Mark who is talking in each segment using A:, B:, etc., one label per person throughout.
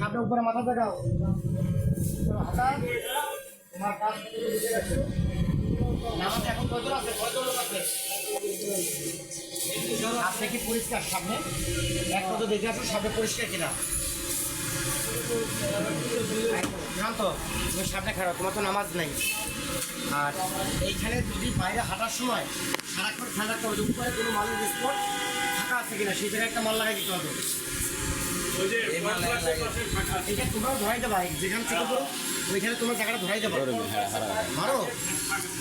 A: সামনে উপরে মাথা দেখাও। হাতা তোমার কাজ নামাজ এখন আছে লোক কি পরিষ্কার সামনে? এক দেখে পরিষ্কার কিনা। খারাপ তোমার তো নামাজ নাই। আর এইখানে যদি বাইরে হাঁটার সময় সারাক্ষণ খেয়াল রাখতে উপরে কোনো মানুষ স্পট ফাঁকা আছে কিনা, সেই জায়গায় একটা মাল লাগাই দিতে হবে। এটা তোমরাও ধরাই দেবা যেখান থেকে ওইখানে তোমার জায়গাটা ধরাই দেবা। মারো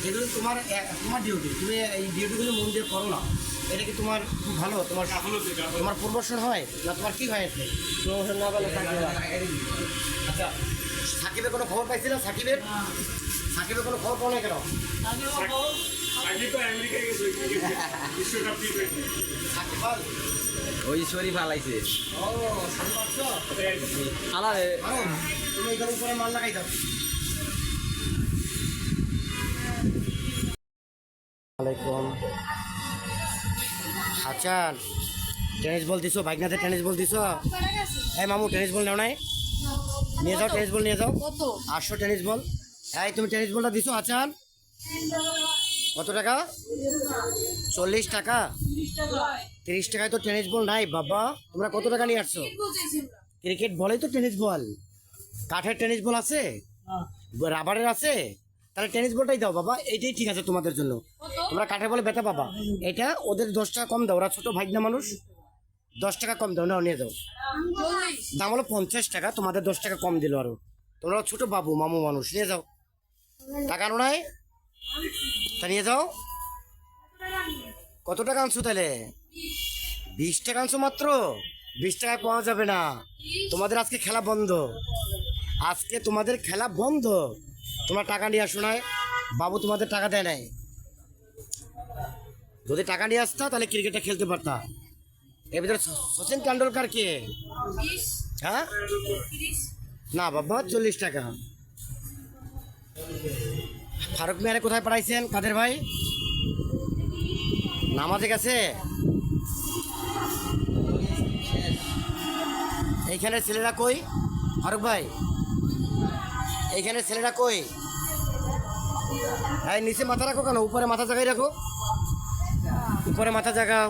A: এগুলো তোমার তোমার ডিউটি তুমি এই ডিউটিগুলো মন দিয়ে করো না। এটা কি তোমার খুব ভালো? তোমার তোমার প্রমোশন হয়? না তোমার কি হয়েছে প্রমোশন না পেলে আচ্ছা সাকিবের কোনো খবর পাইছিল? সাকিবের? সাকিবের কোনো খবর পাও না কেন?
B: ওই শরীফ আলাইছে
A: তুমি উপরে মাল লাগাই দাও। আলাইকুম। আচ্ছা টেনিস বল দিছো? বাইকনাতে টেনিস বল দিছো? এই মামু টেনিস বল নাও নাই? নিয়ে যাও টেনিস বল নিয়ে যাও।
C: কত?
A: আটশো টেনিস বল। এই তুমি টেনিস বলটা দিছো আচার কত টাকা? চল্লিশ টাকা। তিরিশ টাকায় তো টেনিস বল নাই বাবা। তোমরা কত টাকা নিয়ে আসছো? ক্রিকেট বলেই তো টেনিস বল। কাঠের টেনিস বল আছে? রাবারের আছে? তাহলে টেনিস বলটাই দাও বাবা। এইটাই ঠিক আছে তোমাদের জন্য। তোমরা কাঠের বলে বেটা বাবা। এটা ওদের দশ টাকা কম দাও। ওরা ছোট ভাইগনা মানুষ। দশ টাকা কম দাও। না নিয়ে দাও দাম হলো পঞ্চাশ টাকা। তোমাদের দশ টাকা কম দিল আরও। তোমরা ছোট বাবু মামু মানুষ। নিয়ে যাও। টাকা নাই? তা নিয়ে যাও। কত টাকা আনছো তাহলে? বিশ টাকা আনছো মাত্র? বিশ টাকায় পাওয়া যাবে না। তোমাদের আজকে খেলা বন্ধ। আজকে তোমাদের খেলা বন্ধ। তোমার টাকা নিয়ে আসো নাই। বাবু তোমাদের টাকা দেয় নাই। যদি টাকা নিয়ে আসতা, তাহলে ক্রিকেটটা খেলতে পারতা। এর ভিতরে সচিন তেন্ডুলকার কে? হ্যাঁ? না বাবা, চল্লিশ টাকা। ফারুক মিয়ারে কোথায় পাঠাইছেন? কাদের ভাই? নামাজে গেছে? এইখানে ছেলেরা কই? ফারুক ভাই, এইখানে ছেলেরা কই? হ্যাঁ নিচে মাথা রাখো কেন? উপরে মাথা জাগাই রাখো। উপরে মাথা জাগাও।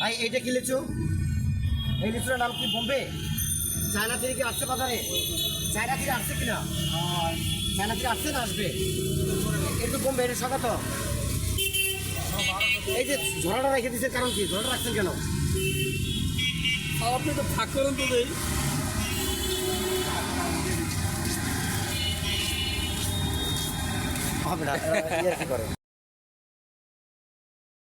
A: ভাই, এইটা কি লিচু? এই লিচুর নাম কি বোম্বে? চায়না থেকে কি আসছে বাজারে? চায়না থেকে আসছে কিনা? চায়না থেকে আসছে না আসবে? একটু বোম্বে এটা সকাত এই যে ঝোড়াটা রেখে দিচ্ছে কারণ কি? ঝোড়াটা রাখছেন কেন?
D: আপনি তো থাক করেন তো
A: হবে না। করে